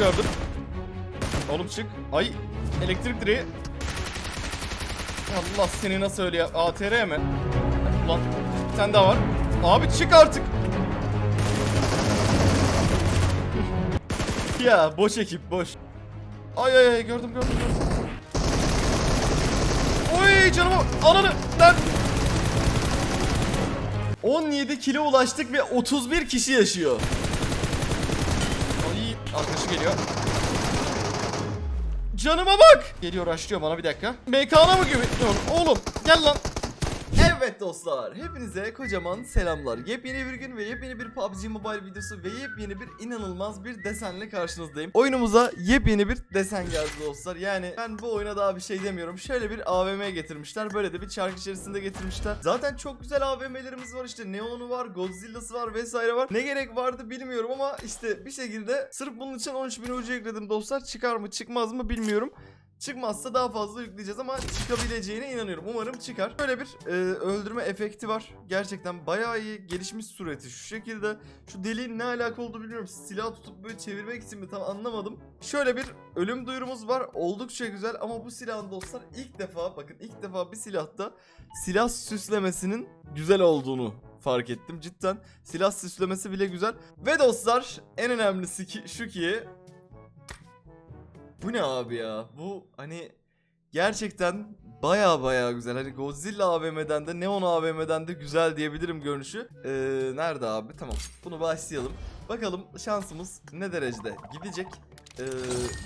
gördüm. Oğlum çık. Ay elektrik direği. Allah seni nasıl öyle ya? ATR mi? Ulan bir tane daha var. Abi çık artık. ya boş ekip boş. Ay ay ay gördüm gördüm gördüm. Oy canıma ananı lan. 17 kilo ulaştık ve 31 kişi yaşıyor. Arkadaşı geliyor. Canıma bak. Geliyor açlıyor bana bir dakika. MK'na mı güveniyorsun oğlum? Gel lan. Evet dostlar, hepinize kocaman selamlar. Yepyeni bir gün ve yepyeni bir PUBG Mobile videosu ve yepyeni bir inanılmaz bir desenle karşınızdayım. Oyunumuza yepyeni bir desen geldi dostlar. Yani ben bu oyuna daha bir şey demiyorum. Şöyle bir AVM getirmişler. Böyle de bir çark içerisinde getirmişler. Zaten çok güzel AVM'lerimiz var işte. Neon'u var, Godzilla'sı var vesaire var. Ne gerek vardı bilmiyorum ama işte bir şekilde sırf bunun için 13.000 ucu ekledim dostlar. Çıkar mı çıkmaz mı bilmiyorum. Çıkmazsa daha fazla yükleyeceğiz ama çıkabileceğine inanıyorum. Umarım çıkar. Böyle bir e, öldürme efekti var. Gerçekten bayağı iyi gelişmiş sureti şu şekilde. Şu deliğin ne alaka olduğunu bilmiyorum. Silah tutup böyle çevirmek için mi tam anlamadım. Şöyle bir ölüm duyurumuz var. Oldukça güzel ama bu silahın dostlar ilk defa bakın ilk defa bir silahta silah süslemesinin güzel olduğunu fark ettim. Cidden silah süslemesi bile güzel. Ve dostlar en önemlisi ki şu ki bu ne abi ya? Bu hani gerçekten baya baya güzel. Hani Godzilla AVM'den de Neon AVM'den de güzel diyebilirim görünüşü. Ee, nerede abi? Tamam. Bunu başlayalım. Bakalım şansımız ne derecede gidecek. Ee,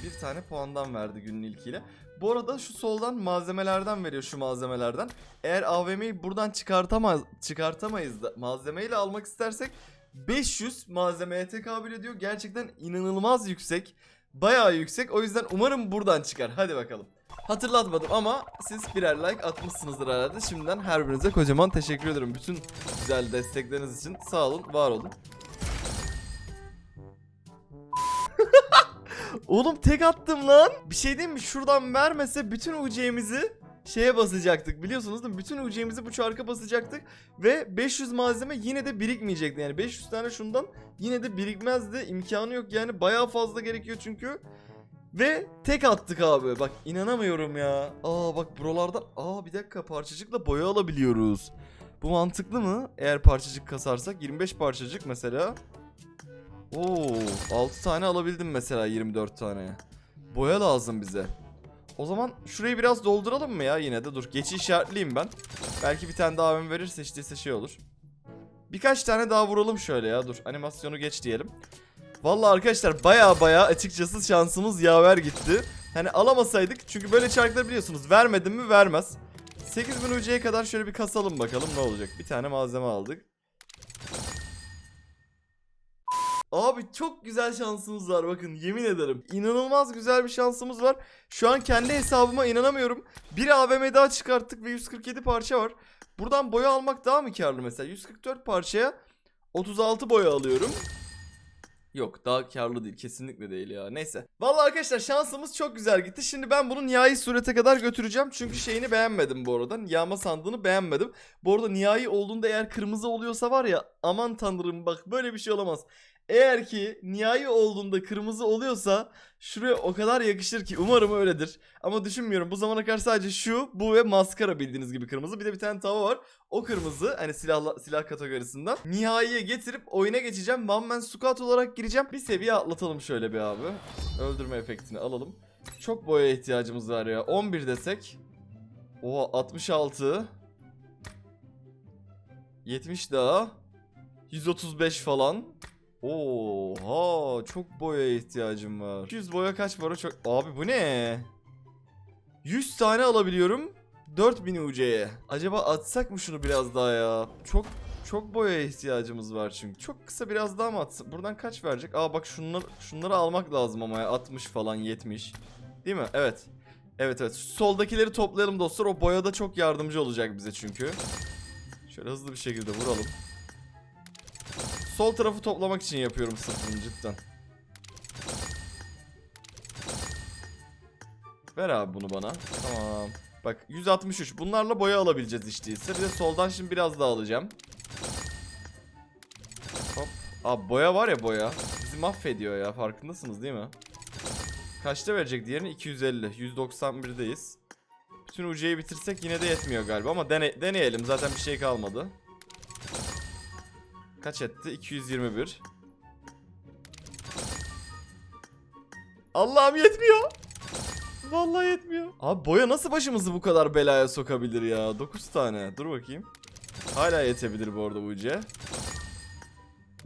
bir tane puandan verdi günün ilkiyle. Bu arada şu soldan malzemelerden veriyor şu malzemelerden. Eğer AVM'yi buradan çıkartamaz çıkartamayız da malzemeyle almak istersek 500 malzemeye tekabül ediyor. Gerçekten inanılmaz yüksek. Bayağı yüksek. O yüzden umarım buradan çıkar. Hadi bakalım. Hatırlatmadım ama siz birer like atmışsınızdır herhalde. Şimdiden her birinize kocaman teşekkür ederim. Bütün güzel destekleriniz için sağ olun, var olun. Oğlum tek attım lan. Bir şey diyeyim mi? Şuradan vermese bütün UC'mizi şeye basacaktık. Biliyorsunuz değil mi? Bütün UC'mizi bu çarka basacaktık. Ve 500 malzeme yine de birikmeyecekti. Yani 500 tane şundan yine de birikmezdi. İmkanı yok yani. Bayağı fazla gerekiyor çünkü. Ve tek attık abi. Bak inanamıyorum ya. Aa bak buralardan. Aa bir dakika parçacıkla boya alabiliyoruz. Bu mantıklı mı? Eğer parçacık kasarsak 25 parçacık mesela. Oo 6 tane alabildim mesela 24 tane. Boya lazım bize. O zaman şurayı biraz dolduralım mı ya yine de dur. Geçi işaretleyeyim ben. Belki bir tane daha abim verirse işte şey olur. Birkaç tane daha vuralım şöyle ya dur. Animasyonu geç diyelim. Vallahi arkadaşlar baya baya açıkçası şansımız yaver gitti. Hani alamasaydık çünkü böyle çarklar biliyorsunuz vermedim mi vermez. 8000 UC'ye kadar şöyle bir kasalım bakalım ne olacak. Bir tane malzeme aldık. Abi çok güzel şansımız var bakın yemin ederim. İnanılmaz güzel bir şansımız var. Şu an kendi hesabıma inanamıyorum. Bir AVM daha çıkarttık ve 147 parça var. Buradan boya almak daha mı karlı mesela? 144 parçaya 36 boya alıyorum. Yok daha karlı değil kesinlikle değil ya neyse. Vallahi arkadaşlar şansımız çok güzel gitti. Şimdi ben bunu nihai surete kadar götüreceğim. Çünkü şeyini beğenmedim bu arada. Yağma sandığını beğenmedim. Bu arada nihai olduğunda eğer kırmızı oluyorsa var ya aman tanrım bak böyle bir şey olamaz. Eğer ki nihai olduğunda kırmızı oluyorsa şuraya o kadar yakışır ki umarım öyledir. Ama düşünmüyorum bu zamana kadar sadece şu, bu ve maskara bildiğiniz gibi kırmızı. Bir de bir tane tava var. O kırmızı hani silah silah kategorisinden. Nihaiye getirip oyuna geçeceğim. One man squad olarak gireceğim. Bir seviye atlatalım şöyle bir abi. Öldürme efektini alalım. Çok boya ihtiyacımız var ya. 11 desek. Oha 66. 70 daha. 135 falan. Oha çok boya ihtiyacım var. 200 boya kaç para çok... Abi bu ne? 100 tane alabiliyorum. 4000 UC'ye. Acaba atsak mı şunu biraz daha ya? Çok çok boya ihtiyacımız var çünkü. Çok kısa biraz daha mı atsak? Buradan kaç verecek? Aa bak şunlar, şunları almak lazım ama ya. 60 falan 70. Değil mi? Evet. Evet evet. Soldakileri toplayalım dostlar. O boyada çok yardımcı olacak bize çünkü. Şöyle hızlı bir şekilde vuralım. Sol tarafı toplamak için yapıyorum sırf cidden. Ver abi bunu bana. Tamam. Bak 163. Bunlarla boya alabileceğiz işte ise. Bir de soldan şimdi biraz daha alacağım. Hop. Abi boya var ya boya. Bizi mahvediyor ya farkındasınız değil mi? Kaçta verecek diğerini? 250. 191'deyiz. Bütün UC'yi bitirsek yine de yetmiyor galiba ama dene- deneyelim. Zaten bir şey kalmadı. Kaç etti? 221. Allah'ım yetmiyor. Vallahi yetmiyor. Abi boya nasıl başımızı bu kadar belaya sokabilir ya? 9 tane. Dur bakayım. Hala yetebilir bu arada UC.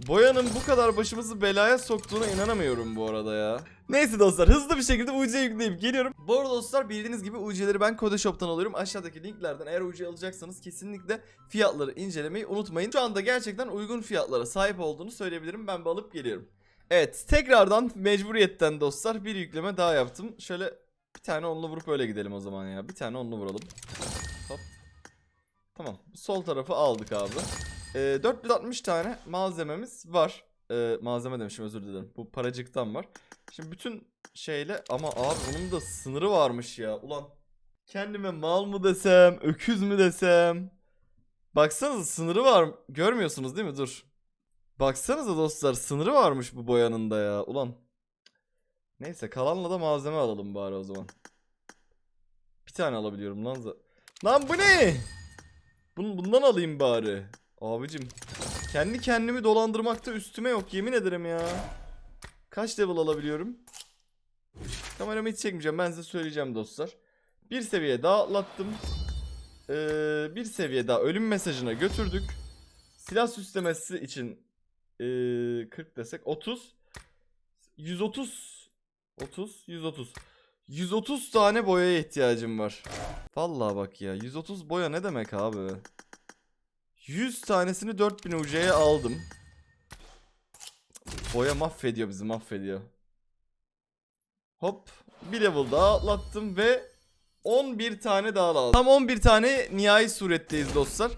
Boyanın bu kadar başımızı belaya soktuğuna inanamıyorum bu arada ya. Neyse dostlar hızlı bir şekilde UC yükleyip geliyorum. Bu arada dostlar bildiğiniz gibi UC'leri ben Kode Shop'tan alıyorum. Aşağıdaki linklerden eğer UC alacaksanız kesinlikle fiyatları incelemeyi unutmayın. Şu anda gerçekten uygun fiyatlara sahip olduğunu söyleyebilirim. Ben bir alıp geliyorum. Evet tekrardan mecburiyetten dostlar bir yükleme daha yaptım. Şöyle bir tane onlu vurup öyle gidelim o zaman ya. Bir tane onlu vuralım. Hop. Tamam. Sol tarafı aldık abi. Ee, 460 tane malzememiz var. Ee, malzeme demişim özür dilerim. Bu paracıktan var. Şimdi bütün şeyle ama abi onun da sınırı varmış ya. Ulan kendime mal mı desem, öküz mü desem. Baksanıza sınırı var. Görmüyorsunuz değil mi? Dur. Baksanıza dostlar sınırı varmış bu boyanın da ya. Ulan. Neyse kalanla da malzeme alalım bari o zaman. Bir tane alabiliyorum lan. Lan bu ne? Bun, bundan alayım bari. Abicim. Kendi kendimi dolandırmakta üstüme yok yemin ederim ya. Kaç level alabiliyorum? Kameramı hiç çekmeyeceğim ben size söyleyeceğim dostlar. Bir seviye daha atlattım. Ee, bir seviye daha ölüm mesajına götürdük. Silah süslemesi için ee, 40 desek 30 130 30 130 130 tane boyaya ihtiyacım var. Vallahi bak ya 130 boya ne demek abi? 100 tanesini 4000 UC'ye aldım. Boya mahvediyor bizi mahvediyor. Hop bir level daha atlattım ve 11 tane daha lazım. Tam 11 tane nihai suretteyiz dostlar.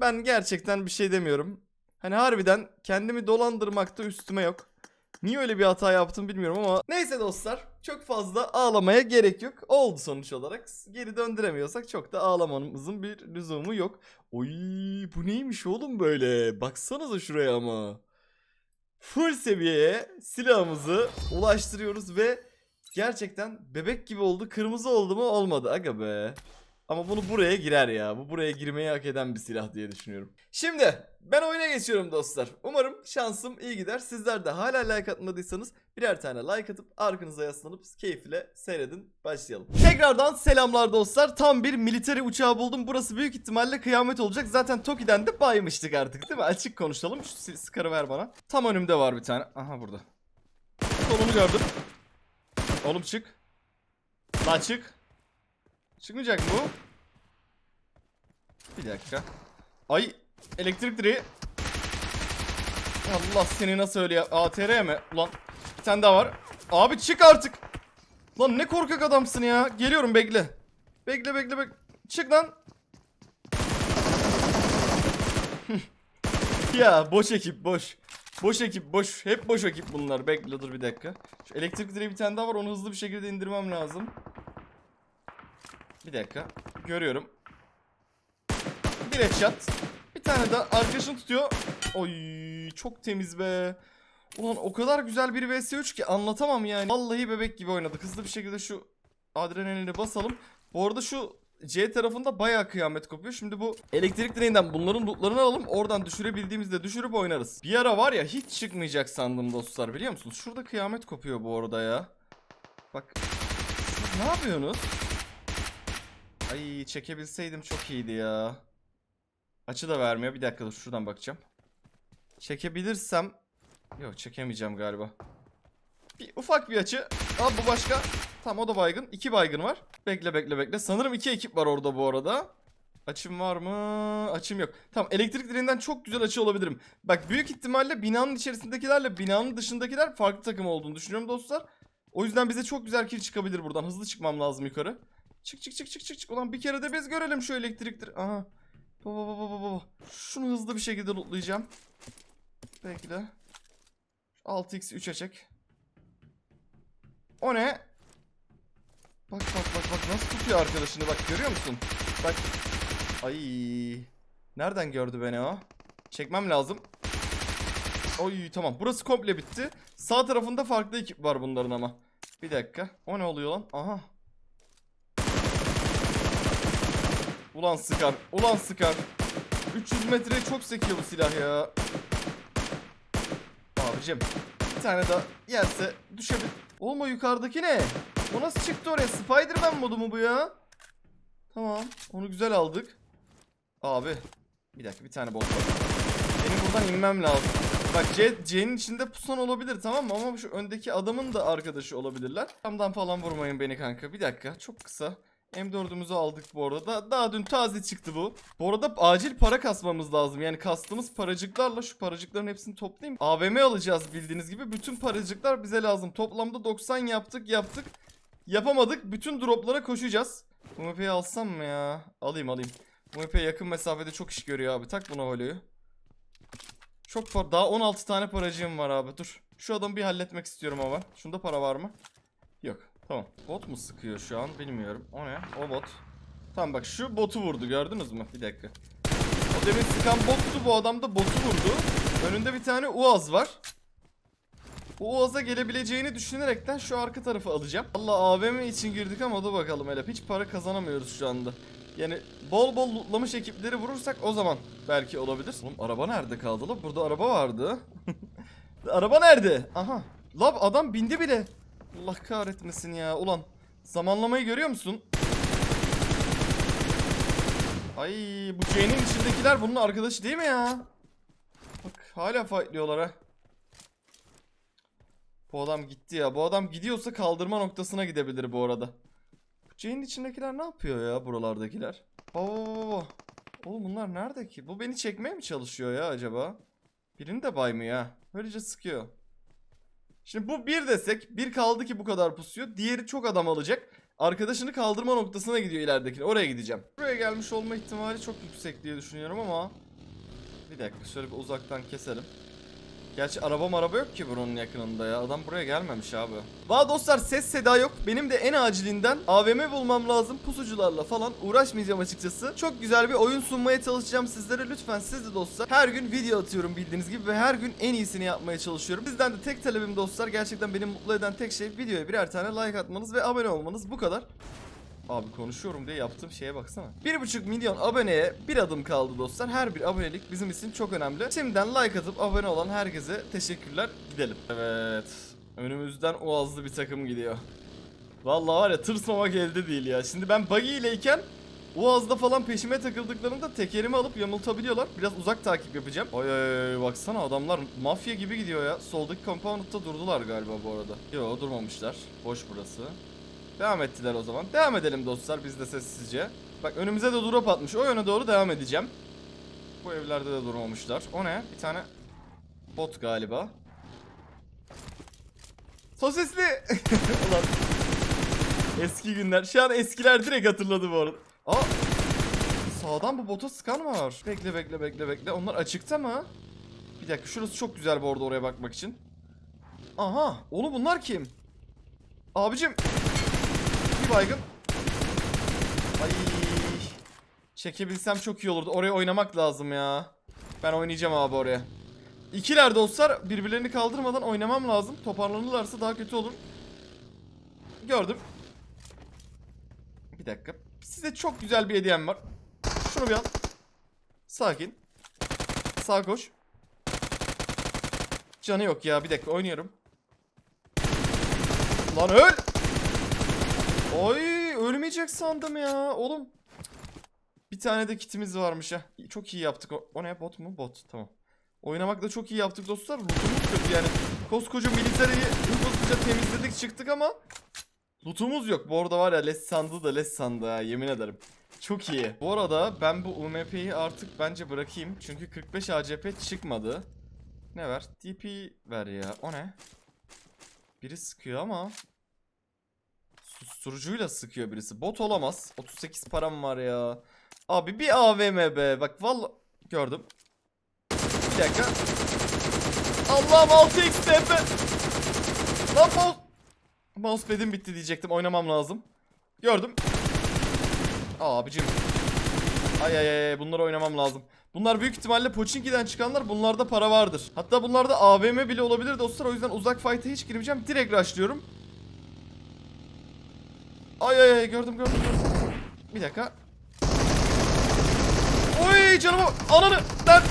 Ben gerçekten bir şey demiyorum. Hani harbiden kendimi dolandırmakta üstüme yok. Niye öyle bir hata yaptım bilmiyorum ama neyse dostlar çok fazla ağlamaya gerek yok. Oldu sonuç olarak. Geri döndüremiyorsak çok da ağlamamızın bir lüzumu yok. Oy bu neymiş oğlum böyle? Baksanıza şuraya ama. Full seviyeye silahımızı ulaştırıyoruz ve gerçekten bebek gibi oldu. Kırmızı oldu mu olmadı aga be. Ama bunu buraya girer ya. Bu buraya girmeyi hak eden bir silah diye düşünüyorum. Şimdi ben oyuna geçiyorum dostlar. Umarım şansım iyi gider. Sizler de hala like atmadıysanız birer tane like atıp arkanıza yaslanıp keyifle seyredin. Başlayalım. Tekrardan selamlar dostlar. Tam bir militeri uçağı buldum. Burası büyük ihtimalle kıyamet olacak. Zaten Toki'den de baymıştık artık değil mi? Açık konuşalım. Şu sıkarı ver bana. Tam önümde var bir tane. Aha burada. Kolunu gördüm. Oğlum çık. Lan çık. Çıkmayacak mı bu? Bir dakika. Ay elektrik direği. Allah seni nasıl öyle ya? ATR mi? Ulan bir tane daha var. Abi çık artık. Lan ne korkak adamsın ya. Geliyorum bekle. Bekle bekle bekle. Çık lan. ya boş ekip boş. Boş ekip boş. Hep boş ekip bunlar. Bekle dur bir dakika. Şu elektrik direği bir tane daha var. Onu hızlı bir şekilde indirmem lazım. Bir dakika. Görüyorum. Bir headshot. Bir tane daha arkadaşını tutuyor. Oy çok temiz be. Ulan o kadar güzel bir vs3 ki anlatamam yani. Vallahi bebek gibi oynadık. Hızlı bir şekilde şu adrenalini basalım. Bu arada şu C tarafında bayağı kıyamet kopuyor. Şimdi bu elektrik direğinden bunların lootlarını alalım. Oradan düşürebildiğimizde düşürüp oynarız. Bir ara var ya hiç çıkmayacak sandım dostlar biliyor musunuz? Şurada kıyamet kopuyor bu arada ya. Bak. Ne yapıyorsunuz? Ay çekebilseydim çok iyiydi ya. Açı da vermiyor. Bir dakika dur şuradan bakacağım. Çekebilirsem... Yok çekemeyeceğim galiba. Bir ufak bir açı. Aa bu başka. Tamam o da baygın. İki baygın var. Bekle bekle bekle. Sanırım iki ekip var orada bu arada. Açım var mı? Açım yok. Tamam elektrik direğinden çok güzel açı olabilirim. Bak büyük ihtimalle binanın içerisindekilerle binanın dışındakiler farklı takım olduğunu düşünüyorum dostlar. O yüzden bize çok güzel kill çıkabilir buradan. Hızlı çıkmam lazım yukarı. Çık çık çık çık çık çık. Ulan bir kere de biz görelim şu elektriktir. Aha. Baba baba baba baba. Şunu hızlı bir şekilde lootlayacağım. Bekle. 6x 3'e çek. O ne? Bak bak bak bak nasıl tutuyor arkadaşını bak görüyor musun? Bak. Ay. Nereden gördü beni o? Çekmem lazım. Oy tamam burası komple bitti. Sağ tarafında farklı ekip var bunların ama. Bir dakika. O ne oluyor lan? Aha. Ulan sıkar. Ulan sıkar. 300 metreye çok sekiyor bu silah ya. Abicim. Bir tane daha yerse düşebilir. Oğlum o yukarıdaki ne? O nasıl çıktı oraya? Spiderman modu mu bu ya? Tamam. Onu güzel aldık. Abi. Bir dakika bir tane bot var. Benim buradan inmem lazım. Bak C'nin içinde pusan olabilir tamam mı? Ama şu öndeki adamın da arkadaşı olabilirler. Camdan falan vurmayın beni kanka. Bir dakika çok kısa. M4'ümüzü aldık bu arada. Da- daha dün taze çıktı bu. Bu arada acil para kasmamız lazım. Yani kastığımız paracıklarla şu paracıkların hepsini toplayayım. AVM alacağız bildiğiniz gibi. Bütün paracıklar bize lazım. Toplamda 90 yaptık yaptık. Yapamadık. Bütün droplara koşacağız. UMP'yi alsam mı ya? Alayım alayım. UMP yakın mesafede çok iş görüyor abi. Tak buna holoyu. Çok para. Daha 16 tane paracığım var abi. Dur. Şu adamı bir halletmek istiyorum ama. Şunda para var mı? Yok. Tamam. Bot mu sıkıyor şu an bilmiyorum. O ne? O bot. Tamam bak şu botu vurdu gördünüz mü? Bir dakika. O demin sıkan bottu bu adam da botu vurdu. Önünde bir tane Uaz var. O Uaz'a gelebileceğini düşünerekten şu arka tarafı alacağım. Allah AVM için girdik ama dur bakalım hele. Hiç para kazanamıyoruz şu anda. Yani bol bol lootlamış ekipleri vurursak o zaman belki olabilir. Oğlum araba nerede kaldı la? Burada araba vardı. araba nerede? Aha. Lab adam bindi bile. Allah kahretmesin ya. Ulan zamanlamayı görüyor musun? Ay bu C'nin içindekiler bunun arkadaşı değil mi ya? Bak hala fightlıyorlar ha. Bu adam gitti ya. Bu adam gidiyorsa kaldırma noktasına gidebilir bu arada. Bu C'nin içindekiler ne yapıyor ya buralardakiler? Oo. Oğlum bunlar nerede ki? Bu beni çekmeye mi çalışıyor ya acaba? Birini de baymıyor ha. Böylece sıkıyor. Şimdi bu bir desek. Bir kaldı ki bu kadar pusuyor. Diğeri çok adam alacak. Arkadaşını kaldırma noktasına gidiyor ileridekine. Oraya gideceğim. Buraya gelmiş olma ihtimali çok yüksek diye düşünüyorum ama. Bir dakika şöyle bir uzaktan keselim. Gerçi araba araba yok ki buranın yakınında ya. Adam buraya gelmemiş abi. Valla dostlar ses seda yok. Benim de en acilinden AVM bulmam lazım. Pusucularla falan uğraşmayacağım açıkçası. Çok güzel bir oyun sunmaya çalışacağım sizlere. Lütfen siz de dostlar her gün video atıyorum bildiğiniz gibi ve her gün en iyisini yapmaya çalışıyorum. Sizden de tek talebim dostlar gerçekten beni mutlu eden tek şey videoya birer tane like atmanız ve abone olmanız bu kadar. Abi konuşuyorum diye yaptığım şeye baksana. 1.5 milyon aboneye bir adım kaldı dostlar. Her bir abonelik bizim için çok önemli. Şimdiden like atıp abone olan herkese teşekkürler. Gidelim. Evet. Önümüzden Oğazlı bir takım gidiyor. Vallahi var ya tırsmamak elde değil ya. Şimdi ben buggy ileyken Oğaz'da falan peşime takıldıklarında tekerimi alıp yamultabiliyorlar. Biraz uzak takip yapacağım. Ay ay ay baksana adamlar mafya gibi gidiyor ya. Soldaki compound'da durdular galiba bu arada. Yo durmamışlar. Boş burası. Devam ettiler o zaman. Devam edelim dostlar biz de sessizce. Bak önümüze de drop atmış. O yöne doğru devam edeceğim. Bu evlerde de durmamışlar. O ne? Bir tane bot galiba. Sosisli. Ulan. Eski günler. Şu an eskiler direkt hatırladı bu arada. Aa. Sağdan bu bota sıkan var. Bekle bekle bekle bekle. Onlar açıkta mı? Bir dakika şurası çok güzel bu arada oraya bakmak için. Aha. Oğlum bunlar kim? Abicim bir baygın. Ay. Çekebilsem çok iyi olurdu. Oraya oynamak lazım ya. Ben oynayacağım abi oraya. İkiler dostlar birbirlerini kaldırmadan oynamam lazım. Toparlanırlarsa daha kötü olur. Gördüm. Bir dakika. Size çok güzel bir hediyem var. Şunu bir al. Sakin. Sağ koş. Canı yok ya. Bir dakika oynuyorum. Lan öl. Oy ölmeyecek sandım ya oğlum. Bir tane de kitimiz varmış ha. Çok iyi yaptık. O, o ne bot mu? Bot tamam. Oynamakta çok iyi yaptık dostlar. Lootumuz kötü yani. Koskoca militariyi hızlıca temizledik çıktık ama lootumuz yok. Bu arada var ya les sandığı da les sandığı ha yemin ederim. Çok iyi. Bu arada ben bu UMP'yi artık bence bırakayım. Çünkü 45 ACP çıkmadı. Ne ver? DP ver ya. O ne? Biri sıkıyor ama Susturucuyla sıkıyor birisi. Bot olamaz. 38 param var ya. Abi bir AVM be. Bak valla gördüm. Bir dakika. Allah'ım 6x TP. Lan mouse. Mousepad'im bitti diyecektim. Oynamam lazım. Gördüm. Abicim. Ay ay ay bunları oynamam lazım. Bunlar büyük ihtimalle Pochinki'den çıkanlar bunlarda para vardır. Hatta bunlarda AVM bile olabilir dostlar. O yüzden uzak fight'a hiç girmeyeceğim. Direkt rushlıyorum. Ay ay ay gördüm gördüm gördüm. Bir dakika. Oy canıma ananı lan.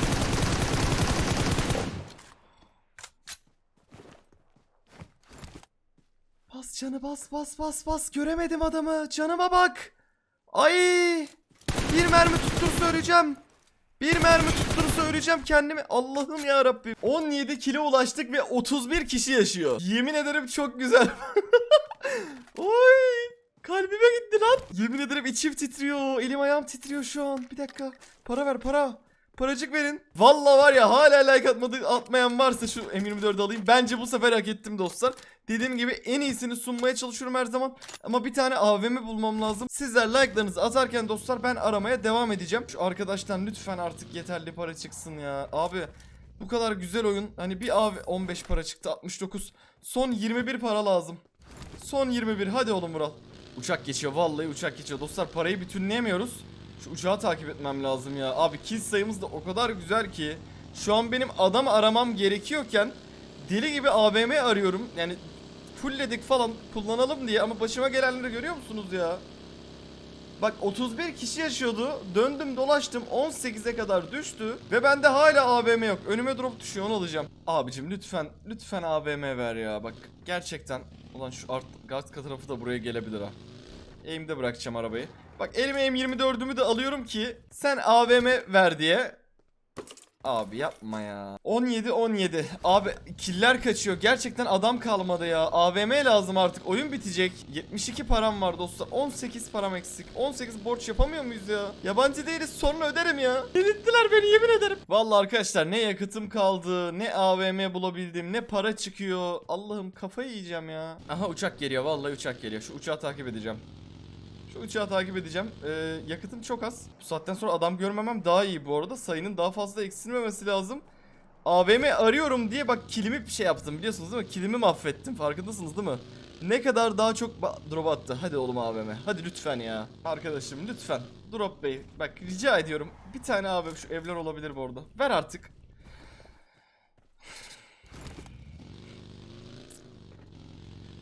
Bas canı bas bas bas bas göremedim adamı canıma bak. Ay bir mermi tuttursa öleceğim. Bir mermi tutturursa öleceğim kendimi. Allah'ım ya Rabbim. 17 kilo ulaştık ve 31 kişi yaşıyor. Yemin ederim çok güzel. Oy! Yemin ederim içim titriyor. Elim ayağım titriyor şu an. Bir dakika. Para ver para. Paracık verin. Valla var ya hala like atmadı, atmayan varsa şu M24'ü alayım. Bence bu sefer hak ettim dostlar. Dediğim gibi en iyisini sunmaya çalışıyorum her zaman. Ama bir tane AVM bulmam lazım. Sizler like'larınızı atarken dostlar ben aramaya devam edeceğim. Şu arkadaştan lütfen artık yeterli para çıksın ya. Abi bu kadar güzel oyun. Hani bir AV 15 para çıktı 69. Son 21 para lazım. Son 21 hadi oğlum Mural. Uçak geçiyor vallahi uçak geçiyor. Dostlar parayı bütünleyemiyoruz. Şu uçağı takip etmem lazım ya. Abi kill sayımız da o kadar güzel ki. Şu an benim adam aramam gerekiyorken deli gibi AVM arıyorum. Yani fullledik falan kullanalım diye ama başıma gelenleri görüyor musunuz ya? Bak 31 kişi yaşıyordu. Döndüm dolaştım 18'e kadar düştü. Ve bende hala AVM yok. Önüme drop düşüyor onu alacağım. Abicim lütfen lütfen AVM ver ya. Bak gerçekten. Ulan şu art gaz tarafı da buraya gelebilir ha. Eğimde bırakacağım arabayı. Bak elime M24'ümü de alıyorum ki sen AVM ver diye. Abi yapma ya. 17 17. Abi killer kaçıyor. Gerçekten adam kalmadı ya. AVM lazım artık. Oyun bitecek. 72 param var dostlar. 18 param eksik. 18 borç yapamıyor muyuz ya? Yabancı değiliz sonra öderim ya. Delirttiler beni yemin ederim. Vallahi arkadaşlar ne yakıtım kaldı, ne AVM bulabildim, ne para çıkıyor. Allah'ım kafayı yiyeceğim ya. Aha uçak geliyor. Vallahi uçak geliyor. Şu uçağı takip edeceğim. Şu uçağı takip edeceğim. Ee, yakıtım çok az. Bu saatten sonra adam görmemem daha iyi bu arada. Sayının daha fazla eksilmemesi lazım. AVM arıyorum diye bak kilimi bir şey yaptım biliyorsunuz değil mi? Kilimi mahvettim farkındasınız değil mi? Ne kadar daha çok drop attı. Hadi oğlum AVM. Hadi lütfen ya. Arkadaşım lütfen. Drop bey. Bak rica ediyorum. Bir tane AVM şu evler olabilir bu arada. Ver artık.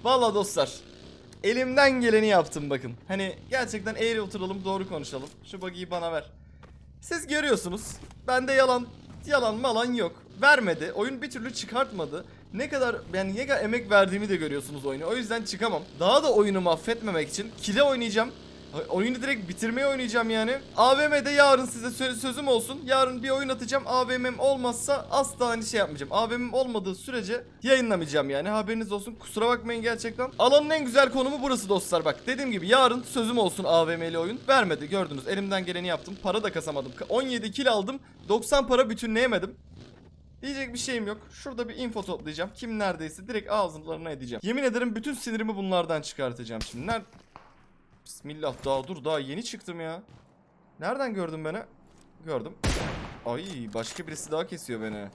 Vallahi dostlar. Elimden geleni yaptım bakın. Hani gerçekten eğri oturalım doğru konuşalım. Şu buggy'yi bana ver. Siz görüyorsunuz. Bende yalan yalan malan yok. Vermedi. Oyun bir türlü çıkartmadı. Ne kadar yani ne kadar emek verdiğimi de görüyorsunuz oyunu. O yüzden çıkamam. Daha da oyunu mahvetmemek için kile oynayacağım. Oyunu direkt bitirmeye oynayacağım yani. AVM'de yarın size sö- sözüm olsun. Yarın bir oyun atacağım. AVM'm olmazsa asla hani şey yapmayacağım. AVM'm olmadığı sürece yayınlamayacağım yani. Haberiniz olsun. Kusura bakmayın gerçekten. Alanın en güzel konumu burası dostlar. Bak dediğim gibi yarın sözüm olsun AVM'li oyun. Vermedi gördünüz. Elimden geleni yaptım. Para da kasamadım. 17 kill aldım. 90 para bütünleyemedim. Diyecek bir şeyim yok. Şurada bir info toplayacağım. Kim neredeyse direkt ağızlarına edeceğim. Yemin ederim bütün sinirimi bunlardan çıkartacağım şimdi. Ner Bismillah daha dur daha yeni çıktım ya. Nereden gördün beni? Gördüm. Ay başka birisi daha kesiyor beni.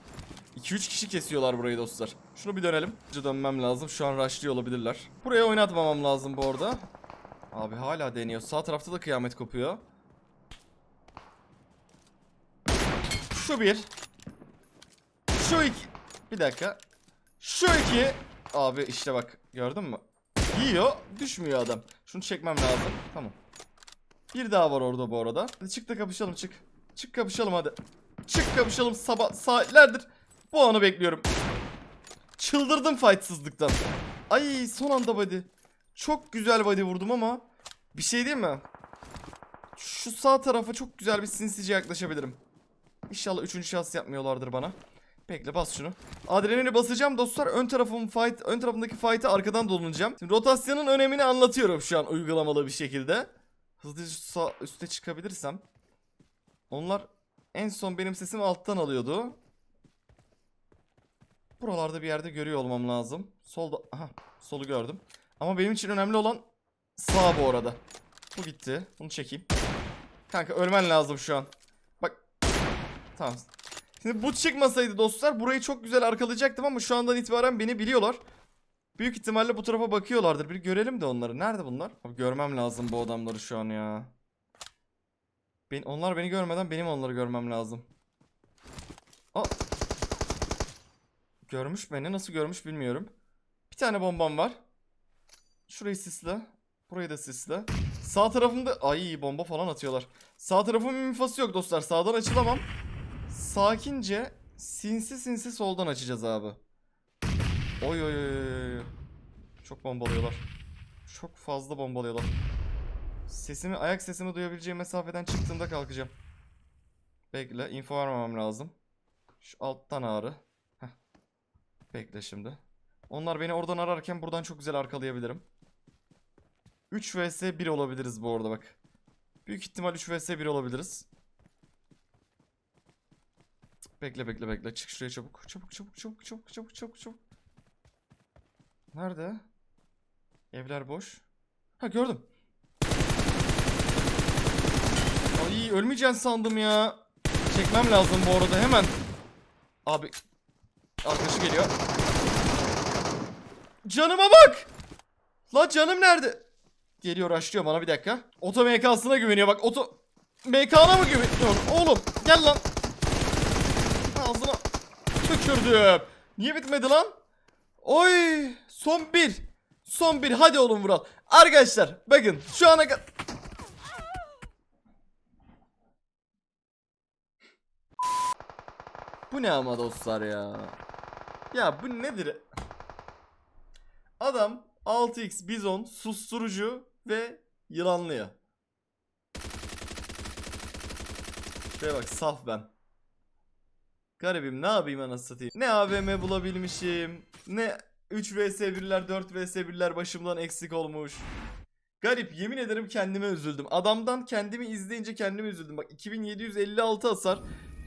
2-3 kişi kesiyorlar burayı dostlar. Şunu bir dönelim. Önce dönmem lazım. Şu an rushlıyor olabilirler. Buraya oynatmamam lazım bu arada. Abi hala deniyor. Sağ tarafta da kıyamet kopuyor. Şu bir. Şu iki. Bir dakika. Şu iki. Abi işte bak gördün mü? Yiyor düşmüyor adam. Şunu çekmem lazım. Tamam. Bir daha var orada bu arada. Hadi çık da kapışalım çık. Çık kapışalım hadi. Çık kapışalım sabah saatlerdir. Bu anı bekliyorum. Çıldırdım fightsızlıktan. Ay son anda body. Çok güzel body vurdum ama bir şey değil mi? Şu sağ tarafa çok güzel bir sinsice yaklaşabilirim. İnşallah üçüncü şahıs yapmıyorlardır bana. Bekle bas şunu. Adrenalini basacağım dostlar. Ön tarafım fight, ön tarafındaki fight'ı arkadan dolanacağım. Şimdi rotasyonun önemini anlatıyorum şu an uygulamalı bir şekilde. Hızlıca üste çıkabilirsem. Onlar en son benim sesimi alttan alıyordu. Buralarda bir yerde görüyor olmam lazım. Solda aha solu gördüm. Ama benim için önemli olan sağ bu arada. Bu gitti. Bunu çekeyim. Kanka ölmen lazım şu an. Bak. Tamam. Bu çıkmasaydı dostlar burayı çok güzel arkalayacaktım ama şu andan itibaren beni biliyorlar. Büyük ihtimalle bu tarafa bakıyorlardır. Bir görelim de onları. Nerede bunlar? Abi görmem lazım bu adamları şu an ya. Ben, onlar beni görmeden benim onları görmem lazım. Aa. Görmüş beni. Nasıl görmüş bilmiyorum. Bir tane bombam var. Şurayı sisle. Burayı da sisle. Sağ tarafımda ay bomba falan atıyorlar. Sağ tarafımın infası yok dostlar. Sağdan açılamam. Sakince sinsi sinsi soldan açacağız abi. Oy oy oy. Çok bombalıyorlar. Çok fazla bombalıyorlar. Sesimi, ayak sesimi duyabileceğim mesafeden çıktığımda kalkacağım. Bekle, info vermemem lazım. Şu alttan ağrı. Heh. Bekle şimdi. Onlar beni oradan ararken buradan çok güzel arkalayabilirim. 3 vs 1 olabiliriz bu arada bak. Büyük ihtimal 3 vs 1 olabiliriz. Bekle bekle bekle. Çık şuraya çabuk. Çabuk çabuk çabuk çabuk çabuk çabuk çabuk. Nerede? Evler boş. Ha gördüm. Ay ölmeyeceksin sandım ya. Çekmem lazım bu arada hemen. Abi arkadaşı geliyor. Canıma bak. La canım nerede? Geliyor açlıyor bana bir dakika. Oto MK'sına güveniyor bak. Oto MK'na mı güveniyorsun? Oğlum gel lan. Tükürdüm. Niye bitmedi lan? Oy son bir. Son bir hadi oğlum Vural. Arkadaşlar bakın şu ana. Bu ne ama dostlar ya. Ya bu nedir? Adam 6x bizon susturucu ve yılanlıyor. Şuraya bak saf ben. Garibim ne yapayım anasını satayım. Ne AVM bulabilmişim. Ne 3 vs 1'ler 4 vs 1'ler başımdan eksik olmuş. Garip yemin ederim kendime üzüldüm. Adamdan kendimi izleyince kendime üzüldüm. Bak 2756 hasar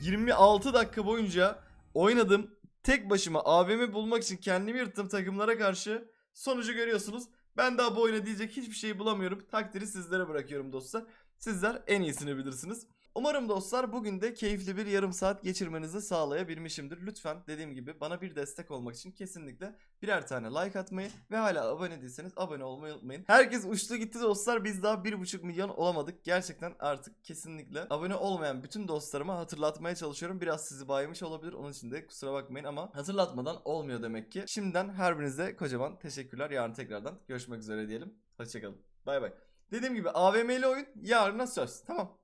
26 dakika boyunca oynadım. Tek başıma AVM bulmak için kendimi yırttım takımlara karşı. Sonucu görüyorsunuz. Ben daha bu oyuna diyecek hiçbir şey bulamıyorum. Takdiri sizlere bırakıyorum dostlar. Sizler en iyisini bilirsiniz. Umarım dostlar bugün de keyifli bir yarım saat geçirmenizi sağlayabilmişimdir. Lütfen dediğim gibi bana bir destek olmak için kesinlikle birer tane like atmayı ve hala abone değilseniz abone olmayı unutmayın. Herkes uçtu gitti dostlar. Biz daha 1.5 milyon olamadık. Gerçekten artık kesinlikle abone olmayan bütün dostlarıma hatırlatmaya çalışıyorum. Biraz sizi baymış olabilir. Onun için de kusura bakmayın ama hatırlatmadan olmuyor demek ki. Şimdiden her birinize kocaman teşekkürler. Yarın tekrardan görüşmek üzere diyelim. Hoşçakalın. Bay bay. Dediğim gibi AVM'li oyun yarına söz. Tamam.